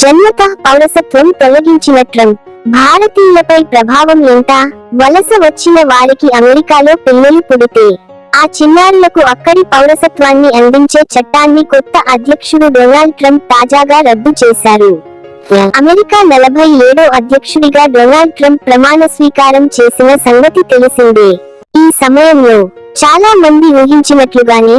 జన్మత పౌరసత్వం తొలగించిన ట్రంప్ భారతీయులపై ప్రభావం ఎంత? వలస వచ్చిన వారికి అమెరికాలో పిల్లలు పుడితే ఆ చిన్నారులకు అక్కడి పౌరసత్వాన్ని అందించే చట్టాన్ని కొత్త అధ్యక్షుడు డొనాల్డ్ ట్రంప్ తాజాగా రద్దు చేశారు. అమెరికా నలభై ఏడో అధ్యక్షుడిగా డొనాల్డ్ ట్రంప్ ప్రమాణ స్వీకారం చేసిన సంగతి తెలిసిందే. ఈ సమయంలో చాలా మంది ఊహించినట్లుగానే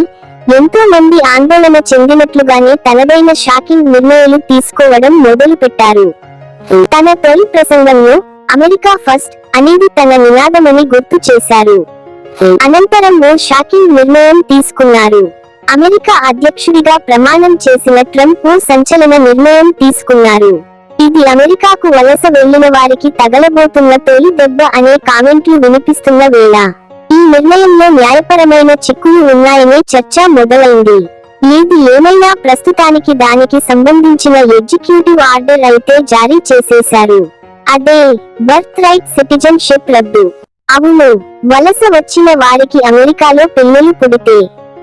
ఎంతో మంది ఆందోళన చెందినట్లుగానే తనదైన షాకింగ్ నిర్ణయాలు తీసుకోవడం మొదలు పెట్టారు తన తొలి ప్రసంగంలో అమెరికా ఫస్ట్ అనేది తన నినాదమని గుర్తు చేశారు. అనంతరం ఓ షాకింగ్ నిర్ణయం తీసుకున్నారు. అమెరికా అధ్యక్షుడిగా ప్రమాణం చేసిన ట్రంప్ ఓ సంచలన నిర్ణయం తీసుకున్నారు. ఇది అమెరికాకు వలస వెళ్ళిన వారికి తగలబోతున్న తొలి దెబ్బ అనే కామెంట్లు వినిపిస్తున్న వేళ. ఈ నిర్ణయంలో న్యాయపరమైన చిక్కులు ఉన్నాయనే చర్చ మొదలైంది. ఏది ఏమైనా ప్రస్తుతానికి దానికి సంబంధించిన ఎగ్జిక్యూటివ్ ఆర్డర్ అయితే జారీ చేసేశారు. అదే బర్త్ రైట్ సిటిజన్షిప్ రద్దు. అవును వలస వచ్చిన వారికి అమెరికాలో పిల్లలు పుడితే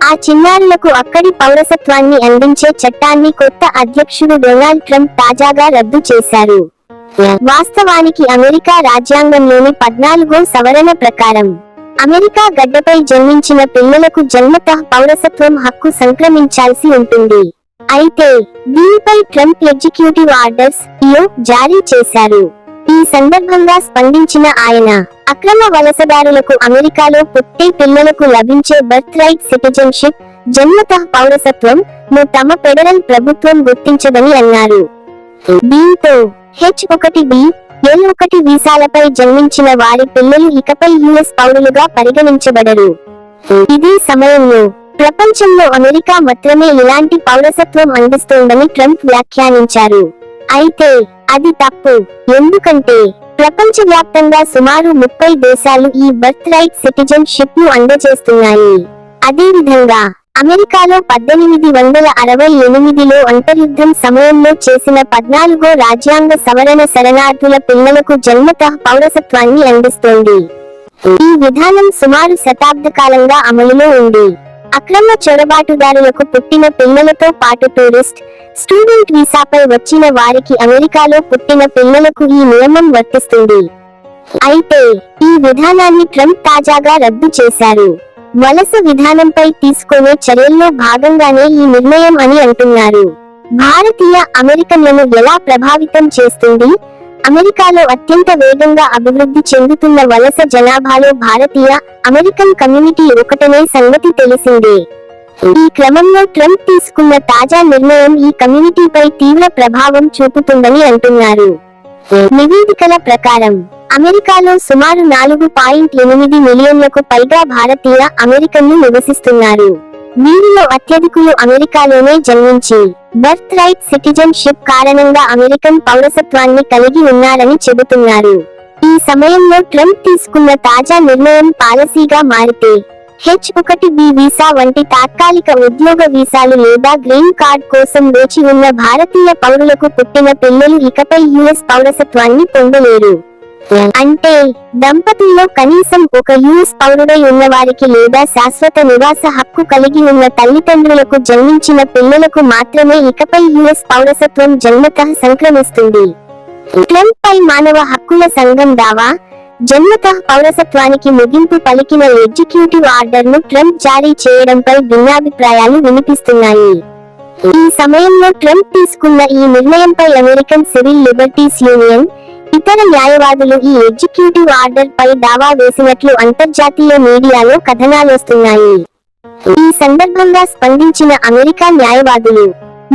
ఆ చిన్నారులకు అక్కడి పౌరసత్వాన్ని అందించే చట్టాన్ని కొత్త అధ్యక్షుడు డొనాల్డ్ ట్రంప్ తాజాగా రద్దు చేశారు. వాస్తవానికి అమెరికా రాజ్యాంగంలోని పద్నాలుగో సవరణ ప్రకారం అమెరికా గడ్డపై జన్మించిన పిల్లలకు జన్మతః పౌరసత్వం హక్కు సంక్రమించాల్సి ఉంటుంది. అయితే దీనిపై ట్రంప్ ఎగ్జిక్యూటివ్ ఆర్డర్స్ జారీ చేశారు. ఈ సందర్భంగా స్పందించిన ఆయన అక్రమ వలసదారులకు అమెరికాలో పుట్టే పిల్లలకు లభించే బర్త్ రైట్ సిటిజన్షిప్ జన్మతః పౌరసత్వం ను తమ ఫెడరల్ ప్రభుత్వం గుర్తించదని అన్నారు. దీంతో హెచ్ ఒకటి బి ఏ ఒకటి వీసాలపై జన్మించిన వారి పిల్లలు ఇకపై యుఎస్ పౌరులుగా పరిగణించబడరు. ఇదే సమయంలో ప్రపంచంలో అమెరికా మాత్రమే ఇలాంటి పౌరసత్వం అందిస్తోందని ట్రంప్ వ్యాఖ్యానించారు. అయితే అది తప్పు. ఎందుకంటే ప్రపంచవ్యాప్తంగా సుమారు ముప్పై దేశాలు ఈ బర్త్ రైట్ సిటిజన్షిప్ను అందజేస్తున్నాయి. అదేవిధంగా అమెరికాలో పద్దెనిమిది వందల అరవై ఎనిమిదిలో అంతర్యుద్ధం సమయంలో చేసిన పద్నాలుగో రాజ్యాంగ సవరణ శరణార్థుల పిల్లలకు జన్మతః పౌరసత్వాన్ని అందిస్తోంది. ఈ విధానం సుమారు శతాబ్ద కాలంగా అమలులో ఉంది. అక్రమ చొరబాటుదారులకు పుట్టిన పిల్లలతో పాటు టూరిస్ట్ స్టూడెంట్ వీసాపై వచ్చిన వారికి అమెరికాలో పుట్టిన పిల్లలకు ఈ నియమం వర్తిస్తుంది. అయితే ఈ విధానాన్ని ట్రంప్ తాజాగా రద్దు చేశారు. వలస విధానంపై తీసుకునే చర్యల్లో భాగంగానే ఈ నిర్ణయం అని అంటున్నారు. భారతీయ అమెరికన్లను ఎలా ప్రభావితం చేస్తుంది? అమెరికాలో అత్యంత వేగంగా అభివృద్ధి చెందుతున్న వలస జనాభాలో భారతీయ అమెరికన్ కమ్యూనిటీ ఒకటనే సంగతి తెలిసిందే. ఈ క్రమంలో ట్రంప్ తీసుకున్న తాజా నిర్ణయం ఈ కమ్యూనిటీపై తీవ్ర ప్రభావం చూపుతుందని అంటున్నారు. నివేదికల ప్రకారం అమెరికాలో సుమారు నాలుగు పాయింట్ ఎనిమిది మిలియన్లకు పైగా భారతీయ అమెరికన్లు నివసిస్తున్నారు. వీరిలో అత్యధికులు అమెరికాలోనే జన్మించి బర్త్ రైట్ సిటిజన్షిప్ కారణంగా అమెరికన్ పౌరసత్వాన్ని కలిగి ఉన్నారని చెబుతున్నారు. ఈ సమయంలో ట్రంప్ తీసుకున్న తాజా నిర్ణయం పాలసీగా మారితే హెచ్ ఒకటి బి వీసా వంటి తాత్కాలిక ఉద్యోగ వీసాలు లేదా గ్రీన్ కార్డ్ కోసం వేచి ఉన్న భారతీయ పౌరులకు పుట్టిన పిల్లలు ఇకపై యుఎస్ పౌరసత్వాన్ని పొందలేరు. అంటే దంపతుల్లో కనీసం ఒక యుఎస్ పౌరుడై ఉన్న వారికి లేదా శాశ్వత నివాస హక్కు కలిగి ఉన్న తల్లిదండ్రులకు జన్మించిన పిల్లలకు మాత్రమే ఇకపై యుఎస్ పౌరసత్వం జన్మతః సంక్రమిస్తుంది. ట్రంప్ పై మానవ హక్కుల సంఘం దావా జన్మతః పౌరసత్వానికి ముగింపు పలికిన ఎగ్జిక్యూటివ్ ఆర్డర్ను ట్రంప్ జారీ చేయడంపై భిన్నాభిప్రాయాలు వినిపిస్తున్నాయి. ఈ సమయంలో ట్రంప్ తీసుకున్న ఈ నిర్ణయంపై అమెరికన్ సివిల్ లిబర్టీస్ యూనియన్ ఇతర న్యాయవాదులు ఈ ఎగ్జిక్యూటివ్ ఆర్డర్ పై దావా వేసినట్లు అంతర్జాతీయ మీడియాలో కథనాలొస్తున్నాయి. ఈ సందర్భంగా స్పందించిన అమెరికా న్యాయవాదులు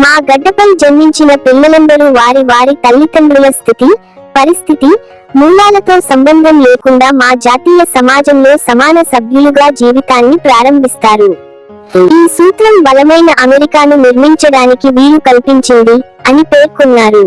మా గడ్డపై జన్మించిన పిల్లలందరూ వారి వారి తల్లిదండ్రుల స్థితి పరిస్థితి మూలాలతో సంబంధం లేకుండా మా జాతీయ సమాజంలో సమాన సభ్యులుగా జీవితాన్ని ప్రారంభిస్తారు. ఈ సూత్రం బలమైన అమెరికాను నిర్మించడానికి వీలు కల్పించింది అని పేర్కొన్నారు.